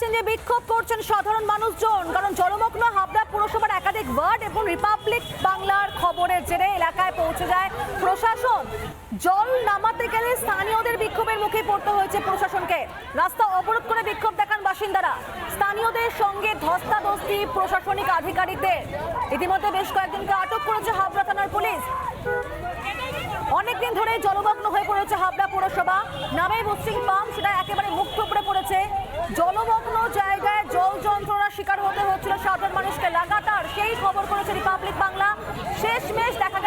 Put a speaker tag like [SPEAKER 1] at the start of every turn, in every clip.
[SPEAKER 1] পাচ্ছেন যে বিক্ষোভ করছেন সাধারণ মানুষজন, কারণ জলমগ্ন হাবড়া পুরসভার একাধিক ওয়ার্ড এবং রিপাবলিক বাংলার খবরের জেরে এলাকায় পৌঁছে যায় প্রশাসন। জল নামাতে গেলে স্থানীয়দের বিক্ষোভের মুখে পড়তে হয়েছে প্রশাসনকে। রাস্তা অবরোধ করে বিক্ষোভ দেখান বাসিন্দারা। স্থানীয়দের সঙ্গে ধস্তাধস্তি প্রশাসনিক আধিকারিকদের। ইতিমধ্যে বেশ কয়েকজনকে আটক করেছে হাবড়া থানার পুলিশ। অনেকদিন ধরে জলমগ্ন হয়ে পড়েছে হাবড়া পৌরসভা। নামে মুসলিম পাম্প সেটা একেবারে মুখ থুবড়ে পড়েছে। জলমগ্ন জায়গায় জল যন্ত্রণার শিকার হতে হচ্ছিল সাধারণ মানুষকে। লাগাতার সেই খবর করেছে রিপাবলিক বাংলা। শেষমেশ দেখা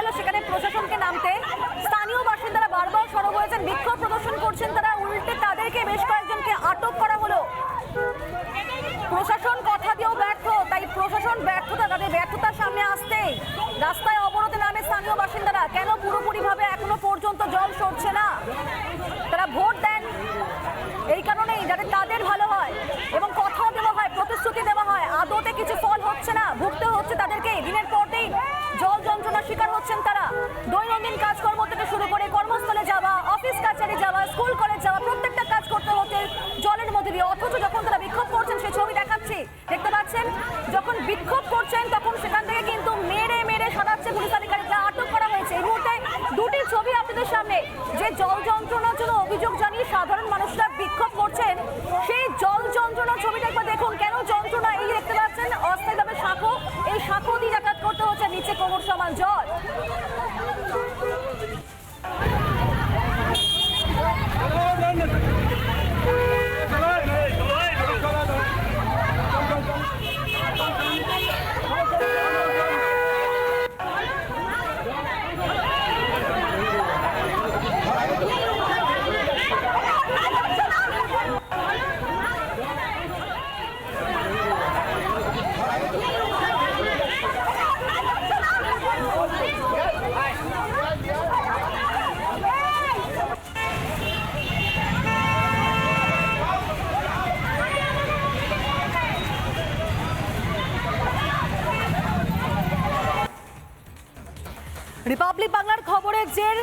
[SPEAKER 1] খবরের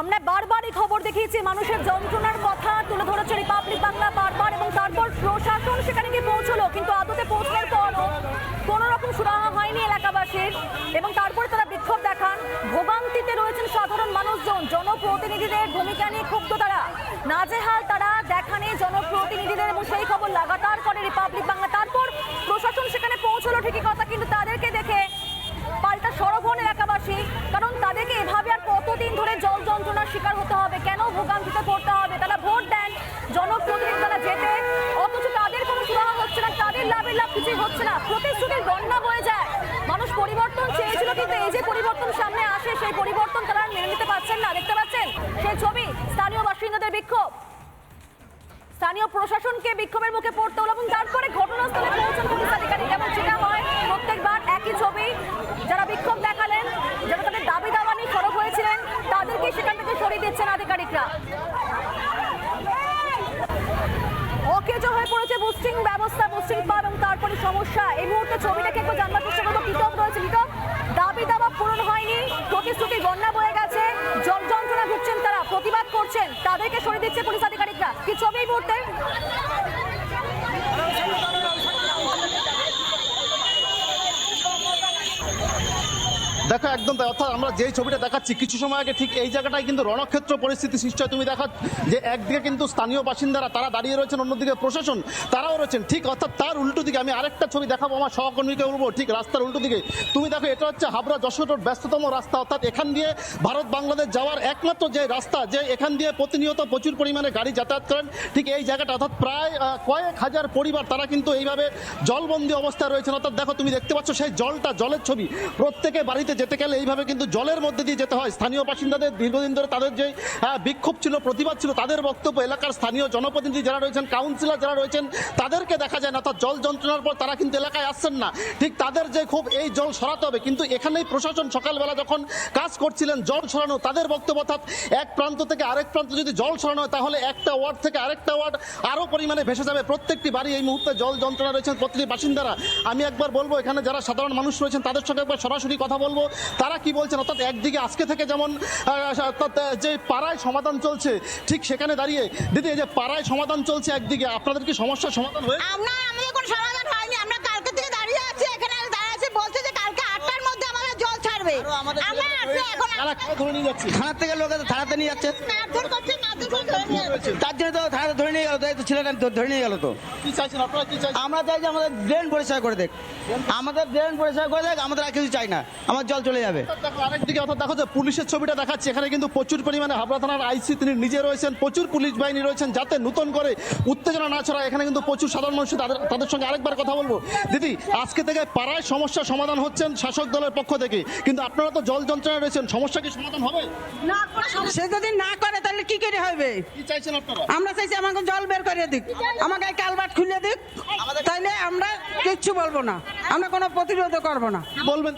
[SPEAKER 1] আমরা বারবারই খবর দেখিয়েছি মানুষের যন্ত্রণার কথা তুলে ধরেছে রিপাবলিক বাংলা বারবার এবং তারপর প্রশাসন সেখানে গিয়ে পৌঁছলো, কিন্তু আদতে পৌঁছার পরও কোনো রকম সুরাহা হয়নি এলাকাবাসীর এবং তারপরে তারা বিক্ষোভ দেখান। ভোগান্তিতে রয়েছেন সাধারণ মানুষজন, জনপ্রতিনিধিদের ভূমিকা নিয়ে ক্ষুব্ধ তারা। নাজেহাল তারা দেখানে জনপ্রতিনিধিদের এবং সেই খবর লাগাতার করে রিপাবলিক বাংলা তারপর প্রশাসন সেখানে পৌঁছলো ঠিকই কথা কিন্তু তাদেরকে দেখে পাল্টা সরব হন এলাকাবাসী কারণ তাদেরকে এভাবে আর কতদিন ধরে জল যন্ত্রণার শিকার হতে হবে কেন ভোগান্তিতে পড়তে হবে তারা ভোট দেন জনপ্রতিনিধি তারা যেতে অথচ তাদের কোনো সুরাহা হচ্ছে না তাদের লাভের লাভ কিছুই হচ্ছে না প্রতিশ্রুতির বন্যা বয়ে যায়। মানুষ পরিবর্তন চেয়েছিল কিন্তু এই যে পরিবর্তন সামনে আসে, সেই পরিবর্তন তারা মেনে নিতে পারছেন না। দেখতে পাচ্ছেন, সেই ছবি স্থানীয় বাসিন্দাদের বিক্ষোভ। স্থানীয় প্রশাসনকে বিক্ষোভের মুখে পড়তে হলো এবং তারপরে ঘটনাস্থলে পৌঁছান পুলিশ আধিকারিক। এবং যেটা হয়, প্রত্যেকবার একই ছবি যারা বিক্ষোভ দেখালেন, যারা তাদের দাবি দাওয়া নিয়ে হয়েছিলেন, তাদেরকে সেখান থেকে সরিয়ে দিচ্ছেন আধিকারিকরা। অকেজো হয়ে পড়েছে বুস্টিং ব্যবস্থা, বুস্টিং পাম্প এবং তারপরে সমস্যা এই মুহূর্তে ছবিটাকে একটু জানবার চেষ্টা করব। কৃতক রয়েছে কৃতক দাবি দাবা পূরণ হয়নি, প্রতিশ্রুতি বন্যা বয়ে গেছে জল যন্ত্রণা ভুগছেন তারা, প্রতিবাদ করছেন, তাদেরকে সরিয়ে দিচ্ছে পুলিশ আধিকারিকরা। কি ছবি এই মুহূর্তে?
[SPEAKER 2] দেখো একদম তাই, অর্থাৎ আমরা যেই ছবিটা দেখাচ্ছি, কিছু সময় আগে ঠিক এই জায়গাটায় কিন্তু রণক্ষেত্র পরিস্থিতি সৃষ্টি হয় তুমি দেখা যে একদিকে কিন্তু স্থানীয় বাসিন্দারা, তারা দাঁড়িয়ে রয়েছেন, অন্যদিকে প্রশাসন, তারাও রয়েছেন। ঠিক, অর্থাৎ তার উল্টো দিকে আমি আরেকটা ছবি দেখাবো, আমার সহকর্মীকে বলব, ঠিক রাস্তার উল্টো দিকে। তুমি দেখো, এটা হচ্ছে হাবড়া যশোর রোড, ব্যস্ততম রাস্তা, অর্থাৎ এখান দিয়ে ভারত বাংলাদেশ যাওয়ার একমাত্র যে রাস্তা, যে এখান দিয়ে প্রতিনিয়ত প্রচুর পরিমাণে গাড়ি যাতায়াত করেন, ঠিক এই জায়গাটা, অর্থাৎ প্রায় কয়েক হাজার পরিবার তারা কিন্তু এইভাবে জলবন্দি অবস্থায় রয়েছেন। অর্থাৎ দেখো, তুমি দেখতে পাচ্ছ সেই জলটা, জলের ছবি, প্রত্যেকে বাড়িতে যেতে গেলে এইভাবে কিন্তু জলের মধ্যে দিয়ে যেতে হয়। স্থানীয় বাসিন্দাদের দীর্ঘদিন ধরে তাদের যে বিক্ষোভ ছিল, প্রতিবাদ ছিল, তাদের বক্তব্য এলাকার স্থানীয় জনপ্রতিনিধি যারা রয়েছেন, কাউন্সিলর যারা রয়েছেন, তাদেরকে দেখা যায় না। অর্থাৎ জল যন্ত্রণার পর তারা কিন্তু এলাকায় আসছেন না। ঠিক তাদের যে খুব এই জল সরাতে হবে। কিন্তু এখানেই প্রশাসন সকালবেলা যখন কাজ করছিলেন, জল সরানো তাদের বক্তব্য অর্থাৎ এক প্রান্ত থেকে আরেক প্রান্ত যদি জল সরানো হয়, তাহলে একটা ওয়ার্ড থেকে আরেকটা ওয়ার্ড আরও পরিমাণে ভেসে যাবে। প্রত্যেকটি বাড়ি এই মুহূর্তে জল যন্ত্রণা রয়েছেন প্রতিটি বাসিন্দারা। আমি একবার বলব, এখানে যারা সাধারণ মানুষ রয়েছেন, তাদের সঙ্গে একবার সরাসরি কথা বলব। তারা কি বলছেন? অর্থাৎ একদিকে আজকে থেকে যেমন অর্থাৎ যে পাড়ায় সমাধান চলছে ঠিক সেখানে দাঁড়িয়ে দিদি এই যে পাড়ায় সমাধান চলছে একদিকে আপনাদের কি সমস্যার সমাধান হয়ে
[SPEAKER 3] আমরা আমাদের কোনো সমাধান হয়নি। আমরা কালকে থেকে দাঁড়িয়ে আছি এখানে দাঁড়িয়ে আছি। বলছে যে কালকে আটটার মধ্যে আমাদের জল ছাড়বে। আমরা আছি এখন
[SPEAKER 4] থেকে লোক থানাতে নিয়ে যাচ্ছে। তার জন্য তো থানাতে ধরে নিয়ে গেল তাই তো ছেলেটা ধরে নিয়ে গেল তো।
[SPEAKER 2] কি চাইছেন আপনারা? কি চাইছেন?
[SPEAKER 4] আমরা চাই যে আমাদের ড্রেন পরিষ্কার করে দেখ। আমাদের ড্রেন পরিষ্কার করে দেখ আমাদের আর কিছু চাই না। আমার জল চলে যাবে।
[SPEAKER 2] দেখো আরেকদিকে অর্থাৎ দেখো যে পুলিশের ছবিটা দেখাচ্ছে এখানে কিন্তু প্রচুর পরিমাণে হাবড়া থানার আইসি তিনি নিজে রয়েছেন প্রচুর পুলিশ বাহিনী রয়েছেন যাতে নতুন করে উত্তেজনা না ছড়ায়। এখানে কিন্তু প্রচুর সাধারণ মানুষ তাদের তাদের সঙ্গে আরেকবার কথা বলব। দিদি আজকে থেকে পাড়ায় সমস্যার সমাধান হচ্ছেন শাসক দলের পক্ষ থেকে। কিন্তু আপনারা তো জল যন্ত্রণা রয়েছেন সমস্যা কি সমাধান হবে?
[SPEAKER 3] না
[SPEAKER 5] সে যদি না করে তাহলে কি করে হবে?
[SPEAKER 2] কি চাইছেন আপনারা?
[SPEAKER 5] আমরা চাইছি আমাকে জল বের করে দিক। আমাকে কালবাট খুলে দিক। তাইলে আমরা কিচ্ছু বলব না। আমরা কোনো প্রতিরোধ করব না।
[SPEAKER 2] বলবেন।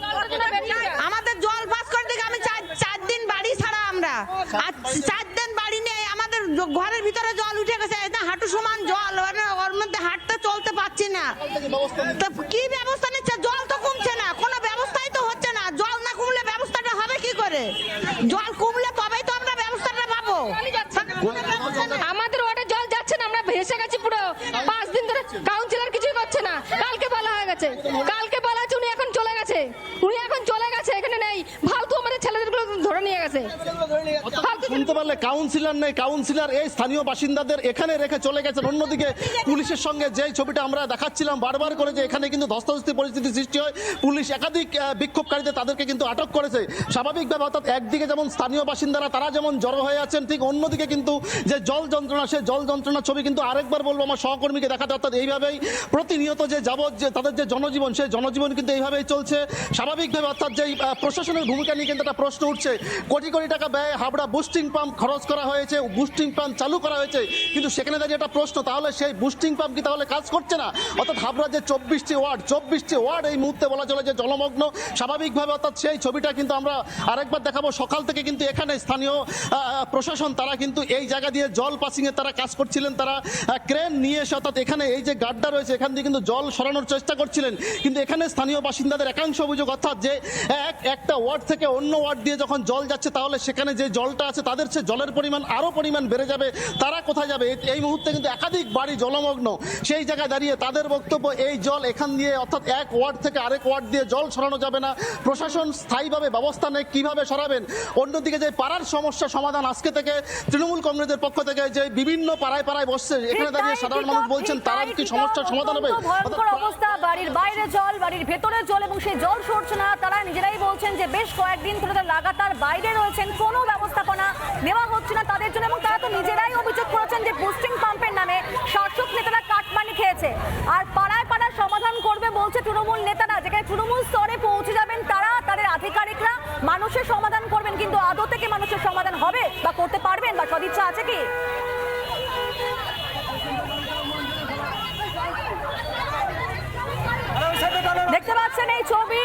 [SPEAKER 3] আমাদের জল পাস করে দিকে আমি চার দিন বাড়ি ছাড়া আমরা। আর চার দিন বাড়ি নেই আমাদের ঘরের ভিতরে জল উঠে গেছে। এটা হাঁটু সমান জল মানে ওর মধ্যে হাঁটতে চলতে পারছি না। তো কি ব্যবস্থা নিচ্ছে? জল তো কমছে না কোনো ব্যবস্থাই তো হচ্ছে না। জল না কমলে ব্যবস্থাটা হবে কি করে? জল কমলে তবেই তো আমরা ব্যবস্থাটা পাবো
[SPEAKER 6] আমাদের ওয়ার্ডে জল যাচ্ছে না আমরা ভেসে গেছি পুরো পাঁচ দিন ধরে কাউন্সিলর কিছুই করছে না কালকে বলা হয়ে গেছে কালকে বলা হয়েছে উনি এখন চলে গেছে উনি এখন চলে গেছে এখানে নেই ফালতু আমাদের ছেলেদেরগুলো ধরে নিয়ে গেছে ফালতু
[SPEAKER 2] শুনতে পারলে কাউন্সিলর নেই কাউন্সিলর এই স্থানীয় বাসিন্দাদের এখানে রেখে চলে গেছেন। অন্যদিকে পুলিশের সঙ্গে যে ছবিটা আমরা দেখাচ্ছিলাম বারবার করে যে এখানে কিন্তু ধস্তাধস্তি পরিস্থিতি সৃষ্টি হয়, পুলিশ একাধিক বিক্ষোভকারীদের তাদেরকে কিন্তু আটক করেছে। স্বাভাবিকভাবে অর্থাৎ একদিকে যেমন স্থানীয় বাসিন্দারা, তারা যেমন জড়ো হয়ে আছেন, ঠিক অন্যদিকে কিন্তু যে জল যন্ত্রণা, সে জল যন্ত্রণার ছবি কিন্তু আরেকবার বলব আমার সহকর্মীকে দেখাতে, অর্থাৎ এইভাবেই প্রতিনিয়ত যে যাবৎ যে তাদের যে জনজীবন, সেই জনজীবন কিন্তু এইভাবেই চলছে। স্বাভাবিকভাবে অর্থাৎ যে প্রশাসনের ভূমিকা নিয়ে কিন্তু একটা প্রশ্ন উঠছে। কোটি কোটি টাকা ব্যয়, হাবড়া বুস্টিং পাম্প খরচ করা হয়েছে বুস্টিং পাম্প চালু করা হয়েছে। কিন্তু সেখানে দাঁড়িয়ে একটা প্রশ্ন, তাহলে সেই বুস্টিং পাম্প কি তাহলে কাজ করছে না? অর্থাৎ হাবড়া যে চব্বিশটি ওয়ার্ড চব্বিশটি ওয়ার্ড এই মুহূর্তে বলা চলে যে জলমগ্ন, স্বাভাবিকভাবে অর্থাৎ সেই ছবিটা কিন্তু আমরা আরেকবার দেখাবো। সকাল থেকে কিন্তু এখানে স্থানীয় প্রশাসন, তারা কিন্তু এই জায়গা দিয়ে জল পাসিংয়ে তারা কাজ করছিলেন। তারা ক্রেন নিয়ে এসে অর্থাৎ এখানে এই যে গাড্ডা রয়েছে, এখান দিয়ে কিন্তু জল সরানোর চেষ্টা করছিলেন। কিন্তু এখানে স্থানীয় বাসিন্দাদের একাংশ অভিযোগ, অর্থাৎ যে এক, একটা ওয়ার্ড থেকে অন্য ওয়ার্ড দিয়ে যখন জল যাচ্ছে, তাহলে সেখানে যে জলটা আছে তাদের সে জলের পরিমাণ আরও পরিমাণ বেড়ে যাবে। তারা কোথায় যাবে? এই- মুহূর্তে কিন্তু একাধিক বাড়ি জলমগ্ন। সেই জায়গায় দাঁড়িয়ে তাদের বক্তব্য এই জল এখান দিয়ে অর্থাৎ এক ওয়ার্ড থেকে আরেক ওয়ার্ড দিয়ে জল সরানো যাবে না। প্রশাসন স্থায়ীভাবে ব্যবস্থা নেয় কীভাবে সরাবেন? অন্যদিকে যে পাড়ার সমস্যা সমাধান আজকে থেকে তৃণমূল কংগ্রেসের পক্ষ থেকে যে বিভিন্ন পাড়ায় পাড়ায় বসছে এখানে দাঁড়িয়ে সাধারণ মানুষ বলছেন তারা কি সমস্যার সমাধান হবে?
[SPEAKER 1] অবস্থা বাড়ির বাইরে জল বাড়ির ভেতরে জল এবং সেই জল সরছে না। তারা নিজেরাই বলছেন যে বেশ কয়েকদিন ধরে লাগাতার বাইরে রয়েছেন কোনো ব্যবস্থাপনা নেওয়া হচ্ছে না তাদের জন্য, এবং তারা তো নিজেরাই অভিযোগ করেছেন যে বুস্টিং পাম্পের নামে শাসক নেতারা কাটমানি খেয়েছে। আর পাড়ায় পাড়ায় সমাধান করবে বলছে তৃণমূল নেতারা, যেখানে তৃণমূল স্তরে পৌঁছে যাবেন তারা, তাদের আধিকারিকরা, মানুষের সমাধান করবেন, কিন্তু আদৌ থেকে মানুষের সমাধান হবে বা করতে পারবেন বা সদিচ্ছা আছে কি? দেখতে পাচ্ছেন এই ছবি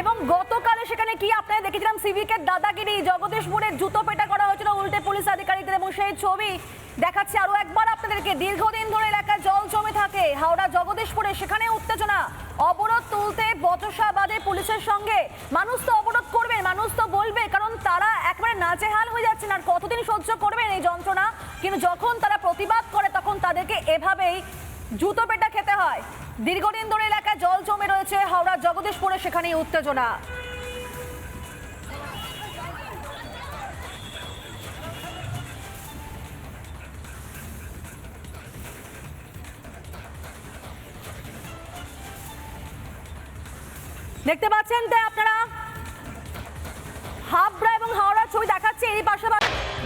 [SPEAKER 1] এবং গতকালে সেখানে কি আপনারা দেখেছিলাম? সিভিকের দাদাগিরি, জগদীশপুরের জুতো পেটা করা হয়েছিল, উল্টে পুলিশ আধিকারিকদের এবং সেই ছবি দেখাচ্ছে। আরও একবার আপনাদেরকে, দীর্ঘদিন ধরে এলাকায় জল জমে থাকে। হাওড়া, জগদীশপুরে সেখানে উত্তেজনা। অবরোধ তুলতে বচসা বাদে পুলিশের সঙ্গে। মানুষ তো অবরোধ করবে মানুষ তো বলবে, কারণ তারা একবারে নাজেহাল হয়ে যাচ্ছেন। আর কতদিন সহ্য করবেন এই যন্ত্রণা? কিন্তু যখন তারা প্রতিবাদ করে, তখন তাদেরকে এভাবেই জুতো পেটা খেতে হয়। দীর্ঘদিন ধরে এলাকায় জল জমে রয়েছে হাওড়া জগদীশপুরে, সেখানেই উত্তেজনা। দেখতে পাচ্ছেন তাই আপনারা হাবড়া এবং হাওড়ার ছবি দেখাচ্ছে, এই পাশাপাশি